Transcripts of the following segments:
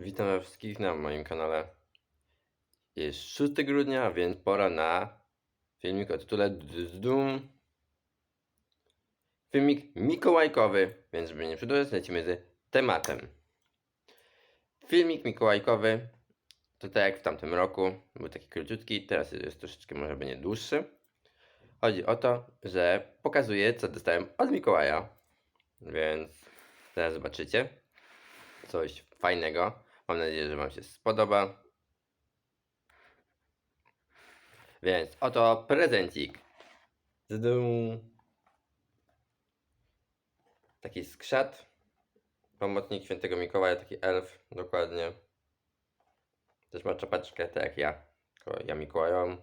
Witam wszystkich na moim kanale. Jest 6 grudnia, więc pora na filmik o tytule Dum. Filmik mikołajkowy, więc żeby nie przedłużać, lecimy z tematem. Filmik mikołajkowy to tak jak w tamtym roku, był taki króciutki, teraz jest troszeczkę może będzie dłuższy. Chodzi o to, że pokazuję co dostałem od Mikołaja, więc teraz zobaczycie coś fajnego. Mam nadzieję, że Wam się spodoba. Więc oto prezencik. Zdum. Taki skrzat. Pomocnik świętego Mikołaja, taki elf, dokładnie. Też ma czapeczkę, tak jak ja. Ja Mikołajową,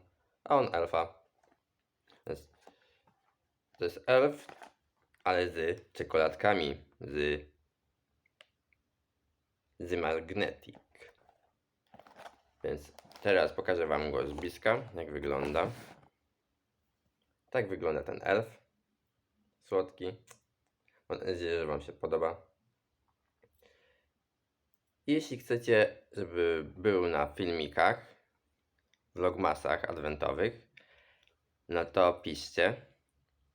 a on elfa. Więc to jest elf, ale z czekoladkami, z z Magnetic. Więc teraz pokażę Wam go z bliska, jak wygląda. Tak wygląda ten elf. Słodki. Mam nadzieję, że Wam się podoba. Jeśli chcecie, żeby był na filmikach, vlogmasach adwentowych, no to piszcie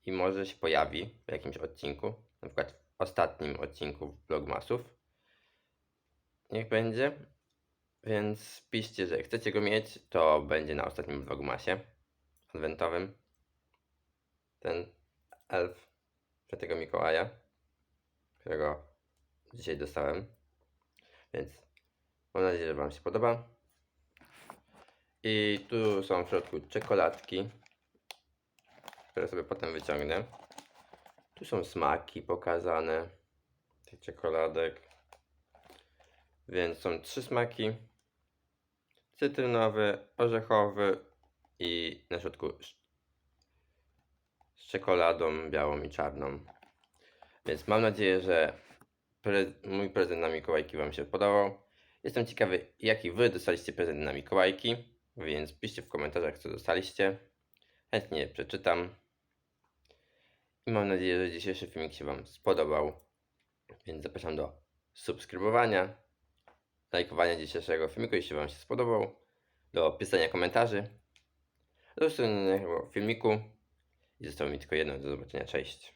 i może się pojawi w jakimś odcinku, na przykład w ostatnim odcinku vlogmasów niech będzie. Więc piszcie, że chcecie go mieć, to będzie na ostatnim vlogmasie adwentowym. Ten elf Świętego Mikołaja, którego dzisiaj dostałem. Więc mam nadzieję, że Wam się podoba. I tu są w środku czekoladki, które sobie potem wyciągnę. Tu są smaki pokazane tych czekoladek. Więc są trzy smaki. Cytrynowy, orzechowy i na środku z czekoladą białą i czarną. Więc mam nadzieję, że pre- mój prezent na Mikołajki Wam się podobał. Jestem ciekawy, jaki Wy dostaliście prezent na Mikołajki, więc piszcie w komentarzach, co dostaliście. Chętnie przeczytam. I mam nadzieję, że dzisiejszy filmik się Wam spodobał. Więc zapraszam do subskrybowania, lajkowania dzisiejszego filmiku, jeśli Wam się spodobał, do pisania komentarzy, do następnego filmiku. I zostało mi tylko jedno, do zobaczenia, cześć.